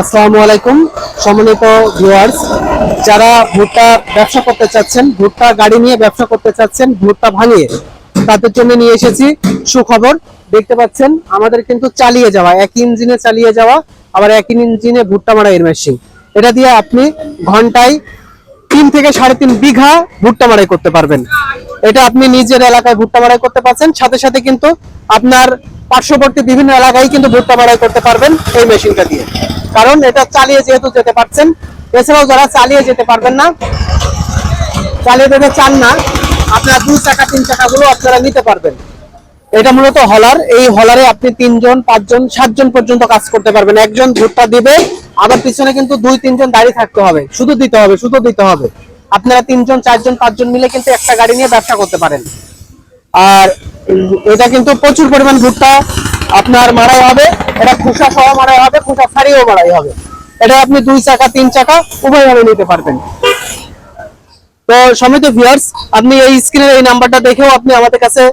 আসসালামু আলাইকুম। সম্মানিত ভিউয়ার্স যারা ভুট্টা ব্যবসা করতে চাচ্ছেন, ভুট্টা গাড়ি নিয়ে ব্যবসা করতে চাচ্ছেন, ভুট্টা ভাঙিয়ে তাদের জন্য নিয়ে এসেছি সুখবর। দেখতে পাচ্ছেন, আমাদের কিন্তু চালিয়ে যাওয়া, এক ইঞ্জিনে চালিয়ে যাওয়া, আবার এক ইঞ্জিনে ভুট্টা মারা এর মেশিন এটা দিয়ে আপনি ঘন্টায় তিন থেকে সাড়ে তিন বিঘা ভুট্টা মারাই করতে পারবেন। এটা আপনি নিজের এলাকায় ভুট্টা মারাই করতে পারছেন, সাথে সাথে কিন্তু আপনার পার্শ্ববর্তী বিভিন্ন এলাকায় কিন্তু ভুট্টা মারাই করতে পারবেন এই মেশিনটা দিয়ে। কারণ এটা চালিয়ে যেহেতু যেতে পারছেন, এছাড়াও যারা চালিয়ে যেতে পারবেন না, চালিয়ে যেতে চান না, আপনার দুই চাকা, তিন চাকাগুলো আপনারা নিতে পারবেন। এটা মূলত হলার, এই হলারে আপনি তিনজন, পাঁচজন, সাতজন পর্যন্ত কাজ করতে পারবেন। একজন ভুট্টা দিবে, আবার পিছনে কিন্তু দুই, তিনজন দাঁড়িয়ে থাকতে হবে। শুধু দিতে হবে, শুধু দিতে হবে। আপনারা তিনজন, চারজন, পাঁচজন মিলে কিন্তু একটা গাড়ি নিয়ে ব্যবসা করতে পারেন। আর এটা কিন্তু প্রচুর পরিমাণ ভুট্টা আপনার মারাই হবে। এটা খোসা সহ মারাই হবে, খোসা ছাড়িয়েও মারাই হবে। এটা আপনি দুই চাকা, তিন চাকা উভয়ভাবে নিতে পারবেন। তো সমিত ভিউয়ার্স আপনি এই স্ক্রিনের এই নাম্বারটা দেখেও আপনি আমাদের কাছে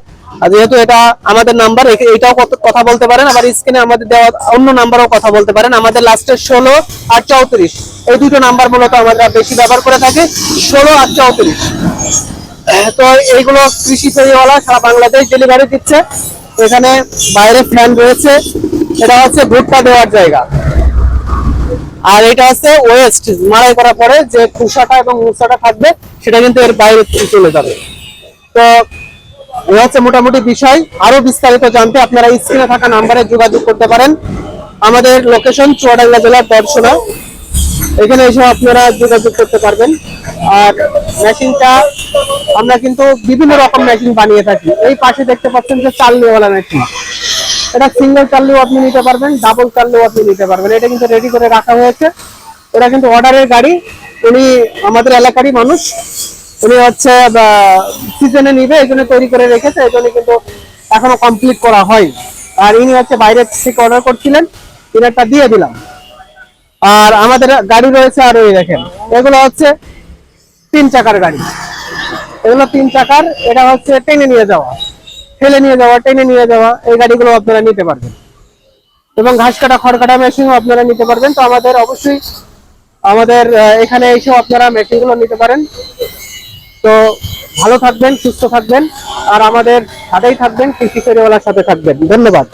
যেহেতু এটা আমাদের নাম্বার এটাও কথা বলতে পারেন। আবার স্ক্রিনে আমাদের দেওয়া অন্য নাম্বারও কথা বলতে পারেন। আমাদের লাস্টের ষোলো আর চৌত্রিশ। এই দুটো নাম্বার মূলত আমরা বেশি ব্যবহার করে থাকি। ষোলো আর চৌত্রিশ। তো এইগুলো কৃষি ফেরিওয়ালা সারা বাংলাদেশ ডেলিভারি দিচ্ছে। এখানে বাইরে ফ্যান রয়েছে। এটা হচ্ছে ভুট্টা দেওয়ার জায়গা। আর এটা হচ্ছে ওয়েস্ট মারাই করার পরে যে খোসাটা এবং মুসাটা থাকবে, সেটা কিন্তু এর বাইরে চলে যাবে। তো এই হচ্ছে মোটামুটি বিষয়। আরও বিস্তারিত জানতে আপনারা স্ক্রিনে থাকা নাম্বারে যোগাযোগ করতে পারেন। আমাদের লোকেশন চুয়াডাঙ্গা জেলার দর্শনা এখানে এসে আপনারা যোগাযোগ করতে পারবেন। আর মেশিনটা আমরা কিন্তু বিভিন্ন রকম মেশিন বানিয়ে থাকি। এই পাশে দেখতে পাচ্ছেন যে চালনিওয়ালা মেশিন। এটা সিঙ্গেল চাললেও আপনি নিতে পারবেন ডাবল চাললেও আপনি নিতে পারবেন। এটা কিন্তু রেডি করে রাখা হয়েছে। এটা কিন্তু অর্ডারের গাড়ি। উনি আমাদের এলাকারই মানুষ। উনি হচ্ছে সিজনে নিবে, এই জন্য তৈরি করে রেখেছে, এই জন্য কিন্তু এখনও কমপ্লিট করা হয়। আর ইনি হচ্ছে বাইরে থেকে অর্ডার করছিলেন ইনারটা দিয়ে দিলাম। আর আমাদের গাড়ি রয়েছে, আর ওই দেখেন, এগুলো হচ্ছে তিন চাকার গাড়ি। এগুলো তিন চাকার, এটা হচ্ছে টেনে নিয়ে যাওয়া। ফেলে নিয়ে যাওয়া, টেনে নিয়ে যাওয়া, এই গাড়িগুলো আপনারা নিতে পারবেন। এবং ঘাস কাটা, খড় কাটা মেশিনও আপনারা নিতে পারবেন। তো আমাদের অবশ্যই, আমাদের এখানে এসেও আপনারা মেশিনগুলো নিতে পারেন। তো ভালো থাকবেন, সুস্থ থাকবেন। আর আমাদের সাথেই থাকবেন, কৃষি ফেরিওয়ালার সাথে থাকবেন। ধন্যবাদ।